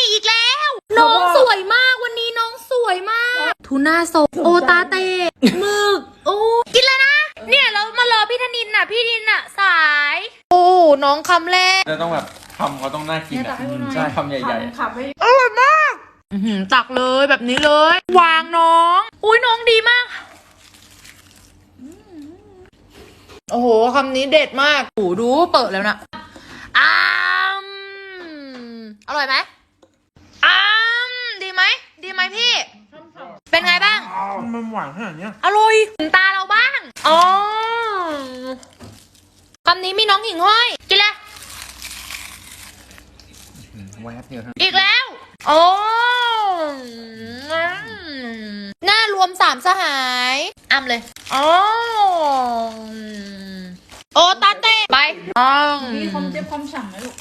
มีอีกแล้ว น้องสวยมากวันนี้น้องสวยมาก ทูน่าโซโอตาเตหมึกโอ้กินเลยนะ เนี่ยเรามารอพี่ธนินน่ะ พี่ธนินน่ะสาย โอ้น้องคำแรกจะต้องแบบคำเขาต้องน่ากินอะใช่คำใหญ่ขับให้อื้อหือตักเลยแบบนี้เลย วางน้อง อุ้ยน้องดีมากโอ้โหคำนี้เด็ดมากโอ้โหดูเปิดแล้วนะอ้ามอร่อยไหมอ้ามดีไหม ดีไหมพี่ เป็นไงบ้าง ๆ มันหวานขนาดเนี้ยอร่อยถึงตาเราบ้างอ๋อคำนี้มีน้องหิ่งห้อยกินเลยแวบเดียวทั้งอีกแล้ว โอ้หน้ารวมสามสหายอ้ำเลยอ๋อโอตาเต้ไปอ๋อมีความเจ็บความฉ่ำไหมลูก